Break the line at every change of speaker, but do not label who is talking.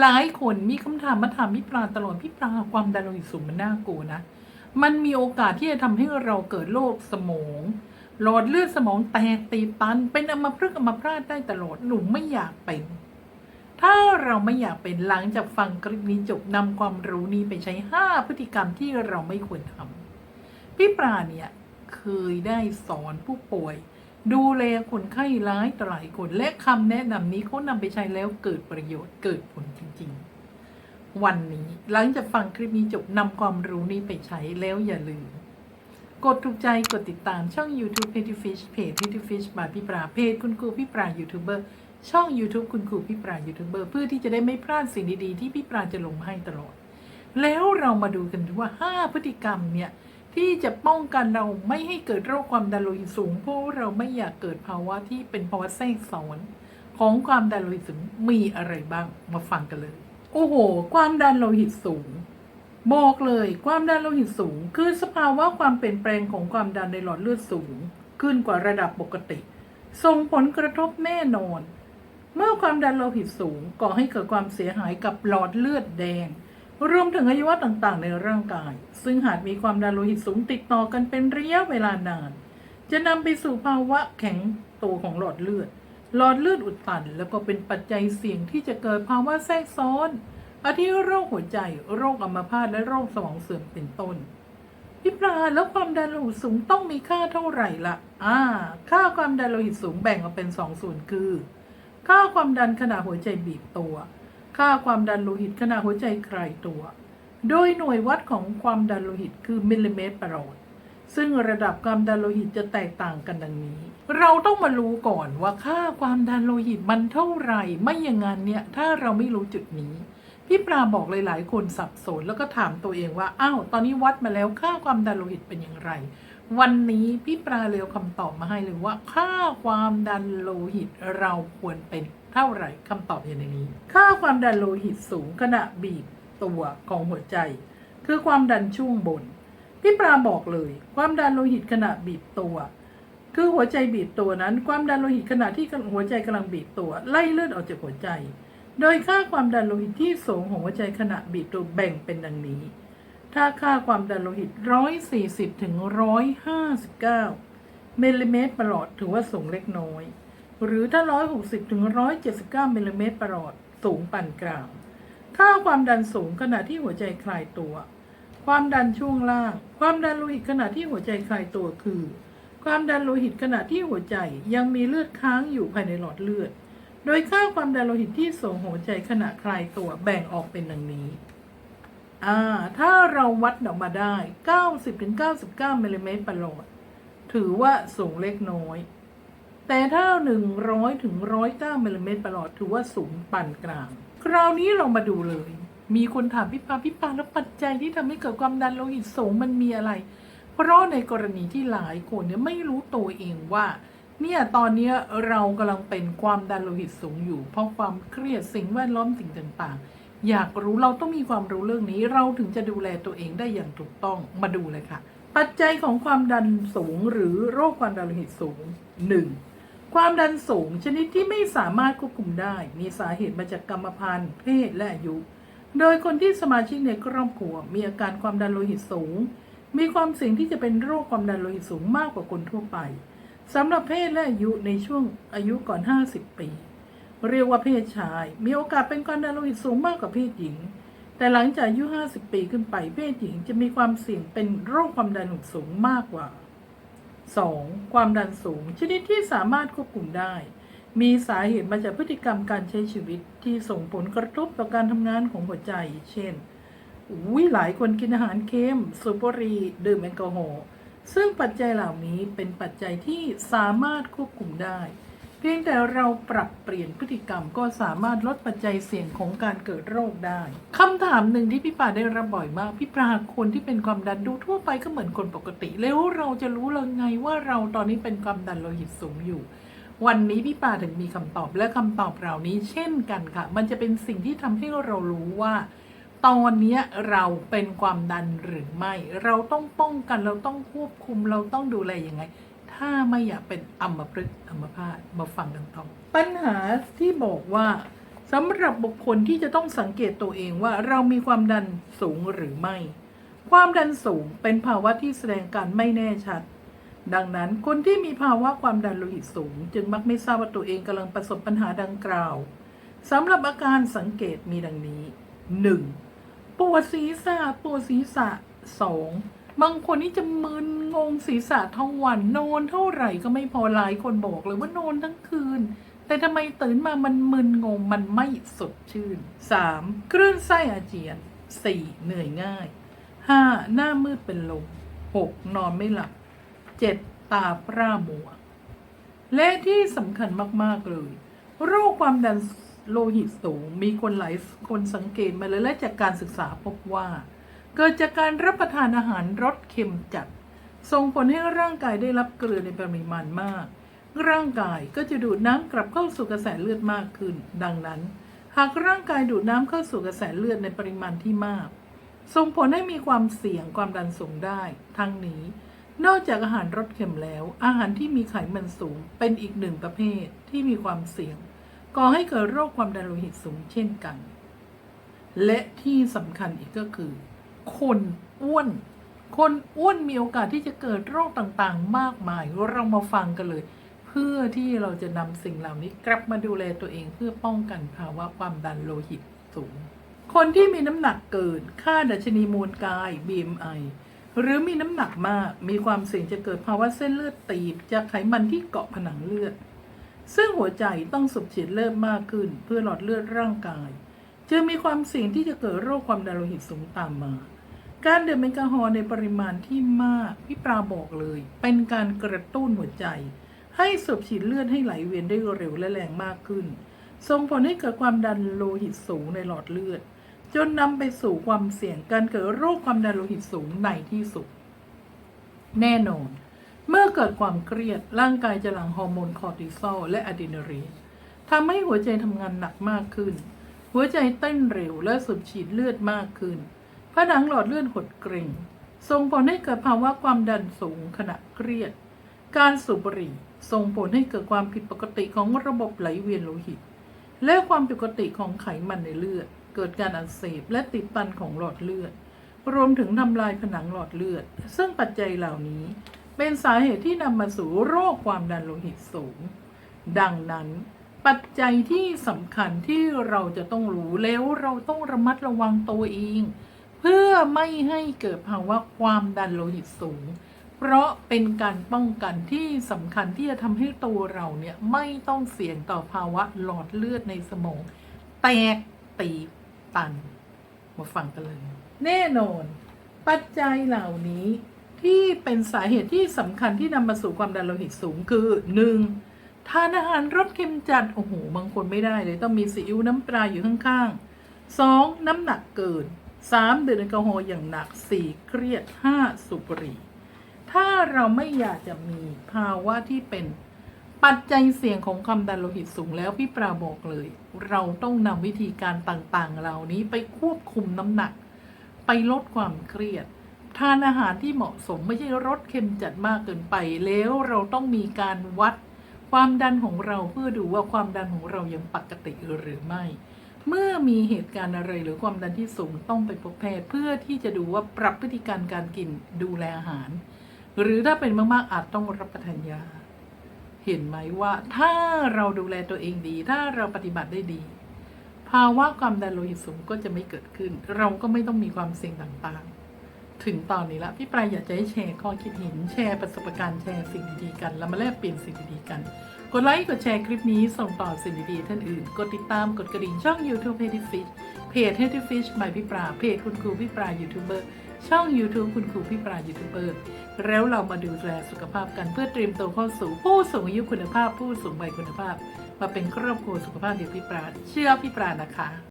หลายคนมีคำถามมาถามพี่ปลาตลอดพี่ปลาความดันโลหิตสูงมันน่ากลัวนะ มันมีโอกาสที่จะทำให้เราเกิดโรคสมอง หลอดเลือดสมองแตกตีตัน เป็นอัมพฤกษ์อัมพาตได้ตลอดหนูไม่อยากเป็น ถ้าเราไม่อยากเป็นหลังจากฟังคลิปนี้จบนำความรู้นี้ไปใช้ 5 พฤติกรรมที่เราไม่ควรทำพี่ปลาเนี่ยเคยได้สอนผู้ป่วย ดูแลคนไข้ร้ายต่อหลายคน และคำแนะนำนี้เขานำไปใช้แล้วเกิดประโยชน์เกิดผลจริง ๆ วันนี้หลังจากฟังคลิปนี้จบนำความรู้นี้ไปใช้แล้วอย่าลืม กดถูกใจกดติดตามช่อง YouTube p e t t y Fish เพจ p e t t y Fish บายพี่ปราเพจคุณครูพี่ปรายูทูบเบอร์ช่อง YouTube คุณครูพี่ปรายูทูบเบอร์เพื่อที่จะได้ไม่พลาดสิ่งดีๆที่พี่ปราจะลงมาให้ตลอด แล้วเรามาดูกันว่า 5 พฤติกรรมเนี่ย ที่จะป้องกันเราไม่ให้เกิดโรคความดันโลหิตสูง เพราะเราไม่อยากเกิดภาวะที่เป็นภาวะแทรกซ้อนของความดันโลหิตสูงมีอะไรบ้างมาฟังกันเลย โอ้โห ความดันโลหิตสูง บอกเลยความดันโลหิตสูง คือสภาวะความเปลี่ยนแปลงของความดันในหลอดเลือดสูง ขึ้นกว่าระดับปกติ ส่งผลกระทบแน่นอน เมื่อความดันโลหิตสูงก่อให้เกิดความเสียหายกับหลอดเลือดแดง รวมถึงอวัยวะต่างๆ ในร่างกาย ซึ่งหากมีความดันโลหิตสูงติดต่อกันเป็นระยะเวลานาน จะนำไปสู่ภาวะแข็งตัวของหลอดเลือด หลอดเลือดอุดตัน แล้วก็เป็นปัจจัยเสี่ยงที่จะเกิดภาวะแทรกซ้อนอาทิโรคหัวใจ โรคอัมพาตและโรคสมองเสื่อมเป็นต้นพี่ปลาแล้วความดันโลหิตสูงต้องมีค่าเท่าไหร่ละ่ะ อ่า ค่าความดันโลหิตสูงแบ่งออกเป็นสองส่วนคือ ค่าความดันขณะหัวใจบีบตัว ค่าความดันโลหิตขณะหัวใจคลายตัว โดยหน่วยวัดของความดันโลหิตคือมิลลิเมตรประหลอดซึ่งระดับความดันโลหิตจะแตกต่างกันดังนี้ เราต้องมารู้ก่อนว่าค่าความดันโลหิตมันเท่าไหร่ ไม่อย่างนั้นเนี่ย ถ้าเราไม่รู้จุดนี้ พี่ปลาบอกหลาย ๆ คนสับสนแล้วก็ถามตัวเองว่า อ้าว ตอนนี้วัดมาแล้วค่าความดันโลหิตเป็นอย่างไร วันนี้พี่ปลาเร็วคำตอบมาให้เลยว่า ค่าความดันโลหิตเราควรเป็น เท่าไหร่คำตอบอยู่ในนี้ ค่าความดันโลหิตสูงขณะบีบตัวของหัวใจ คือความดันช่วงบน พี่ปลาบอกเลย ความดันโลหิตขณะบีบตัว คือหัวใจบีบตัวนั้น ความดันโลหิตขณะที่หัวใจกำลังบีบตัว ไล่เลือดออกจากหัวใจ โดยค่าความดันโลหิตที่สูงของหัวใจขณะบีบตัวแบ่งเป็นดังนี้ ถ้าค่าความดันโลหิต 140ถึง159มิลลิเมตรประหลอดถือว่าสูงเล็กน้อย หรือถ้า 160ถึง179มิลลิเมตรประหลอด สูงปานกลาง ค่าความดันสูงขณะที่หัวใจคลายตัว ความดันช่วงล่าง ความดันโลหิตขณะที่หัวใจคลายตัวคือ ความดันโลหิตขณะที่หัวใจยังมีเลือดค้างอยู่ภายในหลอดเลือด โดยค่าความดันโลหิตที่สูงหัวใจขณะคลายตัวแบ่งออกเป็นดังนี้อ่าถ้าเราวัดออกมาได้ 90-99มิลลิเมตรประหลอด ถือว่าสูงเล็กน้อย แต่ถ้า 100ถึง109มิลลิเมตรประหลอดถือว่าสูงปานกลาง คราวนี้เรามาดูเลย มีคนถามพี่ปาพี่ปาแล้วปัจจัยที่ทำให้เกิดความดันโลหิตสูงมันมีอะไร เพราะในกรณีที่หลายคนเนี่ยไม่รู้ตัวเองว่าเนี่ยตอนเนี้ยเรากำลังเป็นความดันโลหิตสูงอยู่ เพราะความเครียดสิ่งแวดล้อมสิ่งต่างๆ อยากรู้เราต้องมีความรู้เรื่องนี้ เราถึงจะดูแลตัวเองได้อย่างถูกต้องมาดูเลยค่ะ ปัจจัยของความดันสูงหรือโรคความดันโลหิตสูง 1. ความดันสูงชนิดที่ไม่สามารถควบคุมได้ มีสาเหตุมาจากกรรมพันธุ์เพศและอายุ โดยคนที่สมาชิกในครอบครัวมีอาการความดันโลหิตสูง มีความเสี่ยงที่จะเป็นโรคความดันโลหิตสูงมากกว่าคนทั่วไปสำหรับเพศและอายุในช่วงอายุก่อน 50 ปี เรียกว่าเพศชาย มีโอกาสเป็นความดันโลหิตสูงมากกว่าเพศหญิง แต่หลังจากอายุ 50 ปีขึ้นไปเพศหญิงจะมีความเสี่ยงเป็นโรคความดันโลหิตสูงมากกว่า 2. ความดันสูง ชนิดที่สามารถควบคุมได้ มีสาเหตุมาจากพฤติกรรมการใช้ชีวิตที่ส่งผลกระทบต่อการทำงานของหัวใจ เช่นอุ้ยหลายคนกินอาหารเค็มสูบบุหรี่ดื่มแอลกอฮอล์ซึ่งปัจจัยเหล่านี้เป็นปัจจัยที่สามารถควบคุมได้ เพียงแต่เราปรับเปลี่ยนพฤติกรรมก็สามารถลดปัจจัยเสี่ยงของการเกิดโรคได้คำถามหนึ่งที่พี่ปาได้รับบ่อยมาก พี่ปาคนที่เป็นความดันดูทั่วไปก็เหมือนคนปกติ แล้วเราจะรู้เลยไงว่าเราตอนนี้เป็นความดันโลหิตสูงอยู่ วันนี้พี่ปาถึงมีคำตอบและคำตอบเหล่านี้เช่นกันค่ะ มันจะเป็นสิ่งที่ทำให้เรารู้ว่าตอนนี้เราเป็นความดันหรือไม่ เราต้องป้องกันเราต้องควบคุมเราต้องดูแลยังไง ถ้าไม่อยากเป็นอัมพฤกษ์อัมพาตมาฟังกันต่อปัญหาที่บอกว่าสำหรับบุคคลที่จะต้องสังเกตตัวเองว่าเรามีความดันสูงหรือไม่ ความดันสูงเป็นภาวะที่แสดงการไม่แน่ชัด ดังนั้นคนที่มีภาวะความดันโลหิตสูง จึงมักไม่ทราบว่าตัวเองกำลังประสบปัญหาดังกล่าวสำหรับอาการสังเกตมีดังนี้ 1. ปวดศีรษะปวดศีรษะ 2. บางคนนี่จะมึนงงศีรษะทั้งวันนอนเท่าไหร่ก็ไม่พอหลายคนบอกเลยว่านอนทั้งคืน แต่ทำไมตื่นมามันมึนงงมันไม่สดชื่น 3. คลื่นไส้อาเจียน 4. เหนื่อยง่าย 5. หน้ามืดเป็นลม 6. นอนไม่หลับ 7. ตาพร่ามัว และที่สำคัญมาก ๆ เลย โรคความดันโลหิตสูง มีคนหลายคนสังเกตมาเลยและจากการศึกษาพบว่า เกิดจากการรับประทานอาหารรสเค็มจัด ส่งผลให้ร่างกายได้รับเกลือในปริมาณมาก ร่างกายก็จะดูดน้ำกลับเข้าสู่กระแสเลือดมากขึ้น ดังนั้น หากร่างกายดูดน้ำเข้าสู่กระแสเลือดในปริมาณที่มาก ส่งผลให้มีความเสี่ยงความดันสูงได้ ทั้งนี้ นอกจากอาหารรสเค็มแล้ว อาหารที่มีไขมันสูงเป็นอีกหนึ่งประเภทที่มีความเสี่ยงก่อให้เกิดโรคความดันโลหิตสูงเช่นกัน และที่สำคัญอีกก็คือ คนอ้วน คนอ้วนมีโอกาสที่จะเกิดโรคต่างๆ มากมาย เรามาฟังกันเลย เพื่อที่เราจะนำสิ่งเหล่านี้กลับมาดูแลตัวเองเพื่อป้องกันภาวะความดันโลหิตสูง คนที่มีน้ำหนักเกิน ค่าดัชนีมวลกาย BMI หรือมีน้ำหนักมาก มีความเสี่ยงจะเกิดภาวะเส้นเลือดตีบ จากไขมันที่เกาะผนังเลือด ซึ่งหัวใจต้องสูบฉีดเลือดมากขึ้น เพื่อหลอดเลือดร่างกาย จึงมีความเสี่ยงที่จะเกิดโรคความดันโลหิตสูงตามมา การดื่มแอลกอฮอล์ในปริมาณที่มากพี่ปราบอกเลย เป็นการกระตุ้นหัวใจ ให้สูบฉีดเลือดให้ไหลเวียนได้เร็วและแรงมากขึ้น ส่งผลให้เกิดความดันโลหิตสูงในหลอดเลือด จนนำไปสู่ความเสี่ยงการเกิดโรคความดันโลหิตสูงในที่สุด แน่นอน เมื่อเกิดความเครียดร่างกายจะหลั่งฮอร์โมนคอร์ติซอลและอะดรีนาลีนทำให้หัวใจทำงานหนักมากขึ้น หัวใจเต้นเร็วและสูบฉีดเลือดมากขึ้น ผนังหลอดเลือดหดเกร็งส่งผลให้เกิดภาวะความดันสูงขณะเครียด การสูบบุหรี่ส่งผลให้เกิดความผิดปกติของระบบไหลเวียนโลหิต และความผิดปกติของไขมันในเลือด เกิดการอักเสบและติดตันของหลอดเลือด รวมถึงทำลายผนังหลอดเลือด ซึ่งปัจจัยเหล่านี้ เป็นสาเหตุที่นำมาสู่โรคความดันโลหิตสูง ดังนั้นปัจจัยที่สำคัญที่เราจะต้องรู้แล้วเราต้องระมัดระวังตัวเอง เพื่อไม่ให้เกิดภาวะความดันโลหิตสูง เพราะเป็นการป้องกันที่สำคัญที่จะทำให้ตัวเราเนี่ยไม่ต้องเสี่ยงต่อภาวะหลอดเลือดในสมอง แตกตีตัน มาฟังกันเลย แน่นอน ปัจจัยเหล่านี้ที่เป็นสาเหตุที่สำคัญที่นำมาสู่ความดันโลหิตสูงคือ 1. ทานอาหารรสเค็มจัด โอ้โห บางคนไม่ได้เลย ต้องมีซีอิ๊วน้ำปลาอยู่ข้างๆ 2. น้ำหนักเกิน 3. ดื่มแอลกอฮอล์อย่างหนัก 4. เครียด 5. สูบบุหรี่ถ้าเราไม่อยากจะมีภาวะที่เป็นปัจจัยเสี่ยงของความดันโลหิตสูงแล้วพี่ปราบอกเลย เราต้องนำวิธีการต่างๆ เหล่านี้ไปควบคุมน้ำหนัก ไปลดความเครียด ทานอาหารที่เหมาะสมไม่ใช่รสเค็มจัดมากเกินไป แล้วเราต้องมีการวัดความดันของเราเพื่อดูว่าความดันของเรายังปกติหรือไม่ เมื่อมีเหตุการณ์อะไรหรือความดันที่สูงต้องไปพบแพทย์เพื่อที่จะดูว่าปรับพฤติการการกินดูแลอาหาร หรือถ้าเป็นมากๆอาจต้องรับประทานยา เห็นไหมว่าถ้าเราดูแลตัวเองดี ถ้าเราปฏิบัติได้ดี ภาวะความดันโลหิตสูงก็จะไม่เกิดขึ้น เราก็ไม่ต้องมีความเสี่ยงต่างๆ ถึงตอนนี้ละพี่ปลายอยากจะให้แชร์ข้อคิดเห็นแชร์ประสบการณ์แชร์สิ่งดีๆกัน แล้วมาแลกเปลี่ยนสิ่งดีๆกัน กดไลค์กดแชร์คลิปนี้ส่งต่อสิ่งดีๆท่านอื่น กดติดตามกดกระดิ่งช่อง YouTube h e a d y Fish เพจ h e a d y Fish หมายพี่ปลาเพจคุณครูพี่ปลายูทูบเบอร์ช่อง YouTube คุณครูพี่ปลายูทูบเบอร์แล้วเรามาดูแลสุขภาพกันเพื่อเตรียมตัวเข้าสู่ผู้สูงอายุคุณภาพผู้สูงวัยคุณภาพ มาเป็นครอบครัวสุขภาพเดียวพี่ปลาเชื่อพี่ปลานะคะ